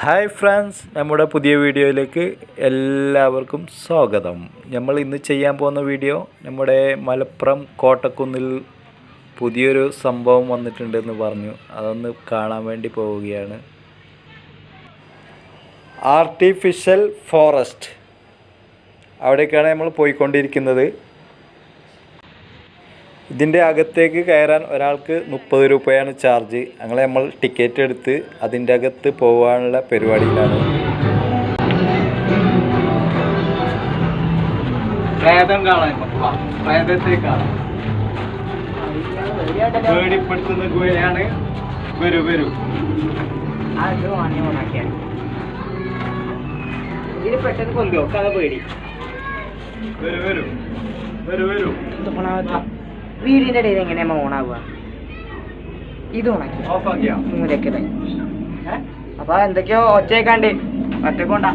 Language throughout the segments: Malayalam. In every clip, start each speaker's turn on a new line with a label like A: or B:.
A: ഹായ് ഫ്രണ്ട്സ് നമ്മുടെ പുതിയ വീഡിയോയിലേക്ക് എല്ലാവർക്കും സ്വാഗതം. നമ്മൾ ഇന്ന് ചെയ്യാൻ പോകുന്ന വീഡിയോ നമ്മുടെ മലപ്പുറം കോട്ടക്കുന്നിൽ പുതിയൊരു സംഭവം വന്നിട്ടുണ്ടെന്ന് പറഞ്ഞു. അതൊന്ന് കാണാൻ വേണ്ടി പോവുകയാണ്. ആർട്ടിഫിഷ്യൽ ഫോറസ്റ്റ് അവിടേക്കാണ് നമ്മൾ പോയിക്കൊണ്ടിരിക്കുന്നത്. ഇതിന്റെ അകത്തേക്ക് കയറാൻ ഒരാൾക്ക് മുപ്പത് രൂപയാണ് ചാർജ്. അങ്ങനെ നമ്മൾ ടിക്കറ്റ് എടുത്ത് അതിന്റെ അകത്ത് പോകാനുള്ള പരിപാടിയിലാണ്.
B: പ്രേതം കാണാൻ നമുക്ക് പ്രേതത്തെ കാണാം. പേടിപ്പെടുത്തുന്ന ഗുഹയാണ്. വരൂ വരൂ.
C: ഇതിന് പെട്ടെന്ന് കൊല്ലോ കഥ പേടി.
B: വരൂ വരൂ. വരൂ വരൂ.
C: വീടിന്റെ ഇടയിൽ എങ്ങനെയാ ഓണാവുക ഇത് ഓണാക്കി
B: ഓഫാക്കിയാ
C: മൂലക്കല്ലേ അപ്പൊ എന്തൊക്കെയോ ഒച്ചയൊക്കെണ്ട് ഒറ്റക്കൊണ്ടാ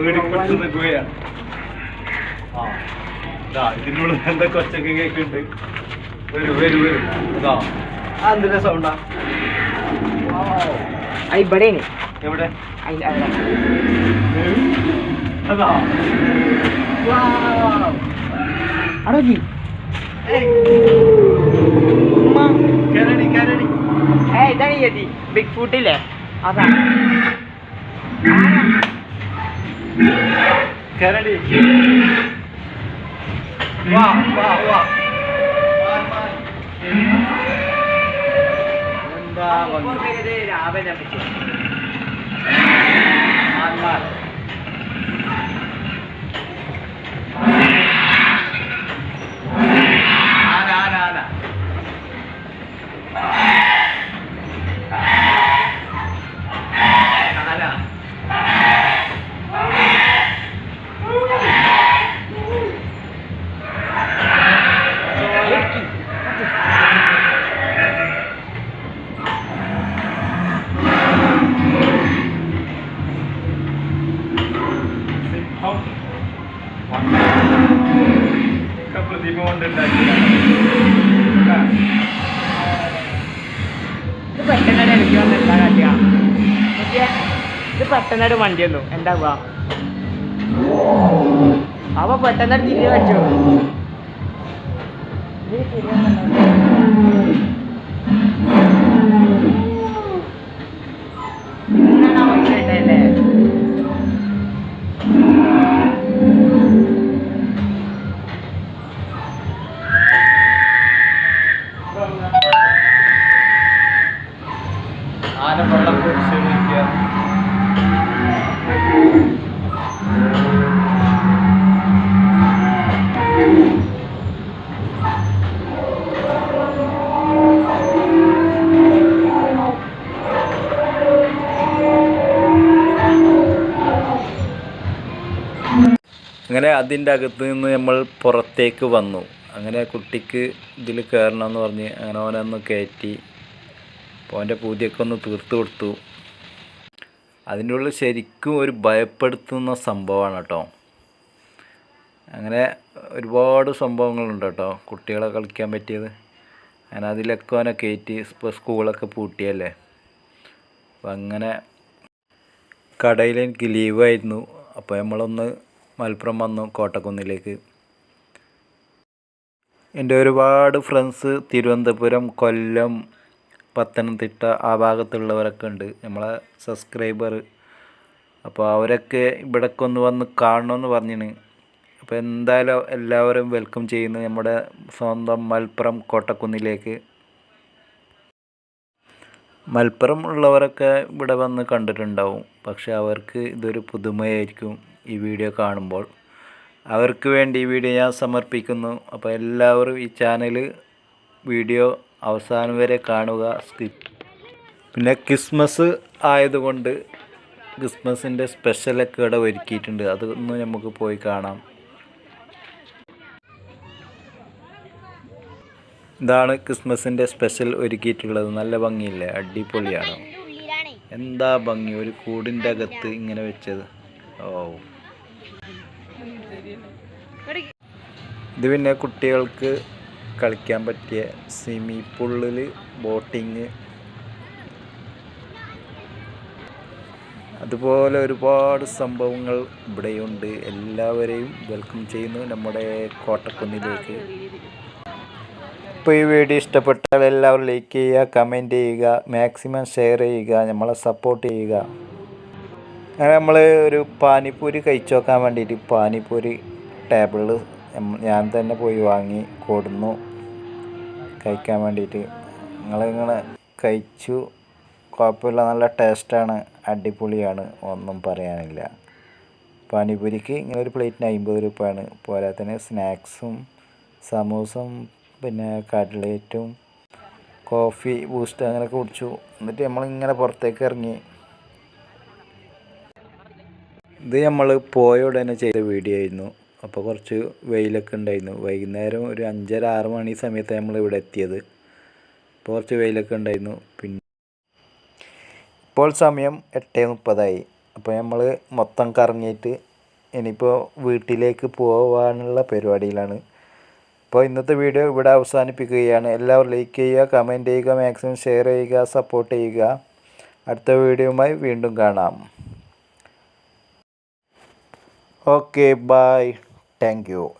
B: ഇതിനുള്ള ഗുഹയാണ് ആ. ഇതാ ഇതിനുള്ളിൽ എന്തൊക്കെ ഒച്ചൊക്കെ കേൾക്കുന്നുണ്ട്? വരൂ വരൂ വരൂ. അതാ ആ എന്തിന്റെ സൗണ്ടാ
C: ഇവിടെയാണ്.
B: എവിടെ. അതാ.
C: ഈ യതി ബിഗ് ഫുട്ടില്ലേ അതാ.
B: കരടി. വാ വാ വാ. എന്താ.
C: രാവിലെ
B: കൊണ്ടുണ്ടാക്കിയതാണ്
C: ഇത് പെട്ടെന്ന് എനിക്ക് വന്ന് എന്താ കാട്ടിയ. ഇത് പെട്ടെന്നൊരു വണ്ടി വന്നു. അവ പെട്ടെന്ന് തിരികെ
B: ആന കുടിച്ച്
A: അങ്ങനെ അതിന്റെ അകത്ത് നിന്ന് നമ്മൾ പുറത്തേക്ക് വന്നു. അങ്ങനെ കുട്ടിക്ക് ഇതിൽ കയറണമെന്ന് പറഞ്ഞ് അങ്ങനെ ഓനൊന്ന് കയറ്റി. അപ്പോൾ അവന്റെ പൂതിയൊക്കെ ഒന്ന് തീർത്ത് കൊടുത്തു. അതിന്റെ ഉള്ളിൽ ശരിക്കും ഒരു ഭയപ്പെടുത്തുന്ന സംഭവമാണ് കേട്ടോ. അങ്ങനെ ഒരുപാട് സംഭവങ്ങളുണ്ട് കേട്ടോ. കുട്ടികളെ കളിക്കാൻ പറ്റിയത്. അങ്ങനെ അതിലൊക്കെ അവനെ കയറ്റി ഇപ്പോൾ സ്കൂളൊക്കെ പൂട്ടിയല്ലേ. അപ്പം അങ്ങനെ കടയിൽ എനിക്ക് ലീവായിരുന്നു. അപ്പോൾ നമ്മളൊന്ന് മലപ്പുറം വന്നു കോട്ടക്കുന്നിലേക്ക്. എന്റെ ഒരുപാട് ഫ്രണ്ട്സ് തിരുവനന്തപുരം കൊല്ലം പത്തനംതിട്ട ആ ഭാഗത്തുള്ളവരൊക്കെ ഉണ്ട്. നമ്മളെ സബ്സ്ക്രൈബർ അപ്പോൾ അവരൊക്കെ ഇവിടേക്ക് ഒന്ന് വന്ന് കാണണമെന്ന് പറഞ്ഞിന്. അപ്പോൾ എന്തായാലും എല്ലാവരും വെൽക്കം ചെയ്യുന്നു നമ്മുടെ സ്വന്തം മലപ്പുറം കോട്ടക്കുന്നിലേക്ക്. മലപ്പുറം ഉള്ളവരൊക്കെ ഇവിടെ വന്ന് കണ്ടിട്ടുണ്ടാവും. പക്ഷേ അവർക്ക് ഇതൊരു പുതുമയായിരിക്കും ഈ വീഡിയോ കാണുമ്പോൾ. അവർക്ക് വേണ്ടി ഈ വീഡിയോ ഞാൻ സമർപ്പിക്കുന്നു. അപ്പോൾ എല്ലാവരും ഈ ചാനൽ വീഡിയോ അവസാനം വരെ കാണുക സ്കിപ്പ് പിന്നെ ക്രിസ്മസ് ആയതുകൊണ്ട് ക്രിസ്മസിന്റെ സ്പെഷ്യലൊക്കെ ഇവിടെ ഒരുക്കിയിട്ടുണ്ട്. അതൊന്ന് നമുക്ക് പോയി കാണാം. ഇതാണ് ക്രിസ്മസിന്റെ സ്പെഷ്യൽ ഒരുക്കിയിട്ടുള്ളത്. നല്ല ഭംഗിയില്ലേ? അടിപൊളിയാണ്. എന്താ ഭംഗി? ഒരു കൂടിന്റെ അകത്ത് ഇങ്ങനെ വെച്ചത്. ഓ. ഇത് പിന്നെ കുട്ടികൾക്ക് കളിക്കാൻ പറ്റിയ സ്വിമ്മിംഗ് പൂളിൽ ബോട്ടിങ് അതുപോലെ ഒരുപാട് സംഭവങ്ങൾ ഇവിടെയുണ്ട്. എല്ലാവരെയും വെൽക്കം ചെയ്യുന്നു നമ്മുടെ കോട്ടക്കുന്നിലേക്ക്. ഇപ്പോൾ ഈ വീഡിയോ ഇഷ്ടപ്പെട്ടാൽ എല്ലാവരും ലൈക്ക് ചെയ്യുക കമന്റ് ചെയ്യുക മാക്സിമം ഷെയർ ചെയ്യുക നമ്മളെ സപ്പോർട്ട് ചെയ്യുക. അങ്ങനെ നമ്മൾ ഒരു പാനിപ്പൂരി കഴിച്ചു നോക്കാൻ വേണ്ടിയിട്ട് പാനിപ്പൂരി ടേബിളിൽ ഞാൻ തന്നെ പോയി വാങ്ങി കൊടുന്നു. കഴിക്കാൻ വേണ്ടിയിട്ട്. നിങ്ങൾ നിങ്ങൾ കഴിച്ചു. കുഴപ്പമില്ല. നല്ല ടേസ്റ്റാണ്. അടിപൊളിയാണ്. ഒന്നും പറയാനില്ല. പാനിപൂരിക്ക് ഇങ്ങനെ ഒരു പ്ലേറ്റിന് അമ്പത് രൂപയാണ്. പോരാത്തതിന് സ്നാക്സും സമൂസും പിന്നെ കട്ലേറ്റും കോഫി ബൂസ്റ്റ് അങ്ങനെ കുടിച്ചു. എന്നിട്ട് നമ്മളിങ്ങനെ പുറത്തേക്ക് ഇറങ്ങി. ഇത് നമ്മൾ പോയ ഉടനെ ചെയ്ത വീഡിയോ ആയിരുന്നു. അപ്പോൾ കുറച്ച് വെയിലൊക്കെ ഉണ്ടായിരുന്നു. വൈകുന്നേരം ഒരു അഞ്ചര ആറ് മണി സമയത്ത് നമ്മൾ ഇവിടെ എത്തിയത്. അപ്പോൾ കുറച്ച് വെയിലൊക്കെ ഉണ്ടായിരുന്നു. പിന്നെ ഇപ്പോൾ സമയം എട്ട് മുപ്പതായി. അപ്പോൾ നമ്മൾ മൊത്തം കറങ്ങിയിട്ട് ഇനിയിപ്പോൾ വീട്ടിലേക്ക് പോകാനുള്ള പരിപാടിയിലാണ്. അപ്പോൾ ഇന്നത്തെ വീഡിയോ ഇവിടെ അവസാനിപ്പിക്കുകയാണ്. എല്ലാവരും ലൈക്ക് ചെയ്യുക കമന്റ് ചെയ്യുക മാക്സിമം ഷെയർ ചെയ്യുക സപ്പോർട്ട് ചെയ്യുക. അടുത്ത വീഡിയോയുമായി വീണ്ടും കാണാം. Okay bye Thank you.